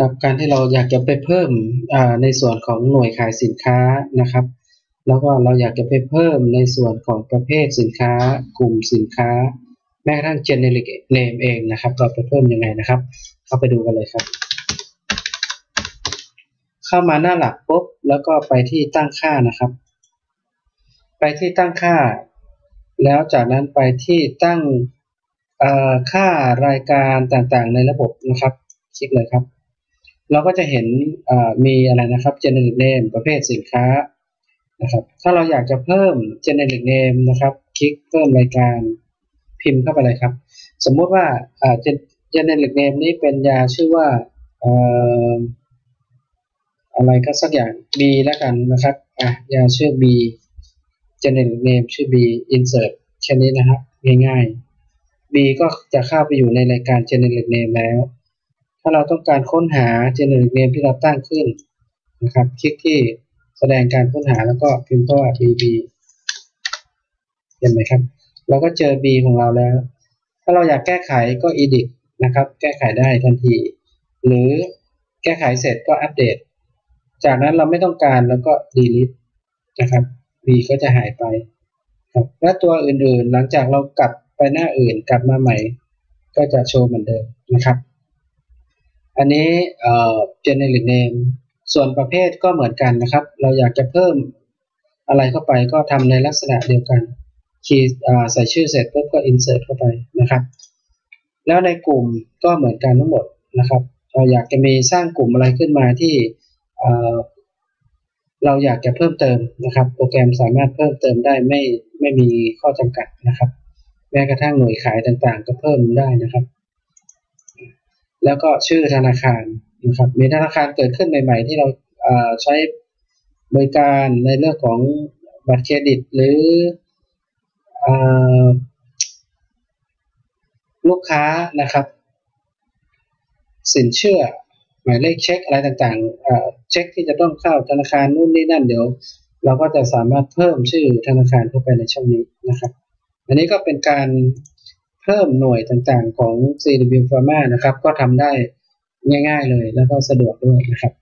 กับการที่เราอยากจะไปเพิ่มในส่วนของหน่วยขายสินค้านะครับ แล้วก็เราอยากจะไปเพิ่มในส่วนของประเภทสินค้า กลุ่มสินค้า แม้กระทั่ง generic name เองนะครับ เราไปเพิ่มยังไงนะครับ เข้าไปดูกันเลยครับ เข้ามาหน้าหลักปุ๊บแล้วก็ไปที่ตั้งค่านะครับ ไปที่ตั้งค่า แล้วจากนั้นไปที่ตั้งค่ารายการต่างๆ ในระบบนะครับ คลิกเลยครับ เราก็จะเห็นมีอะไรนะครับ generic name ประเภทสินค้านะครับ ถ้าเราอยากจะเพิ่ม generic name นะครับ คลิกเพิ่มรายการพิมพ์เข้าไปเลยครับ สมมุติว่า generic name นี้เป็นยาชื่อว่าอะไรก็สักอย่าง B แล้วกันนะครับอะยาชื่อ B generic name ชื่อ B insert แค่นี้นะครับ ง่ายๆ B ก็จะเข้าไปอยู่ในรายการ generic name แล้วาเราต้องการค้นหา generic name ที่เราตั้งขึ้นนะครับ คลิกที่แสดงการค้นหาแล้วก็พิมพ์ตัว bb เห็นไหมครับ เราก็เจอ B ของเราแล้ว ถ้าเราอยากแก้ไขก็ edit นะครับ แก้ไขได้ทันที หรือแก้ไขเสร็จก็อัปเดต จากนั้นเราไม่ต้องการแล้วก็ delete นะครับ B ก็จะหายไปครับและตัวอื่นๆ หลังจากเรากลับไปหน้าอื่นกลับมาใหม่ ก็จะโชว์เหมือนเดิมนะครับ อันนี้เอ่อ generic name ส่วนประเภทก็เหมือนกันนะครับ เราอยากจะเพิ่มอะไรเข้าไปก็ทำในลักษณะเดียวกันคีย์ใส่ชื่อเสร็จปุ๊บก็ insert เข้าไปนะครับ แล้วในกลุ่มก็เหมือนกันทั้งหมดนะครับ เราอยากจะมีสร้างกลุ่มอะไรขึ้นมาที่เราอยากจะเพิ่มเติมนะครับ โปรแกรมสามารถเพิ่มเติมได้ไม่ไม่มีข้อจำกัดนะครับ แม้กระทั่งหน่วยขายต่างๆ ก็เพิ่มได้นะครับ แล้วก็ชื่อธนาคารนะครับมีธนาคารเกิดขึ้นใหม่ ๆ ที่เราใช้บริการในเรื่องของบัตรเครดิต หรือลูกค้านะครับ สินเชื่อหมายเลขเช็คอะไรต่างๆเช็คที่จะต้องเข้าธนาคารนู่นนี่นั่นเดี๋ยว เราก็จะสามารถเพิ่มชื่อธนาคารเข้าไปในช่องนี้นะครับ อันนี้ก็เป็นการ พิ่มหน่วยต่างๆของ CW Pharma นะครับ ก็ทำได้ง่ายๆเลยแล้วก็สะดวกด้วยนะครับ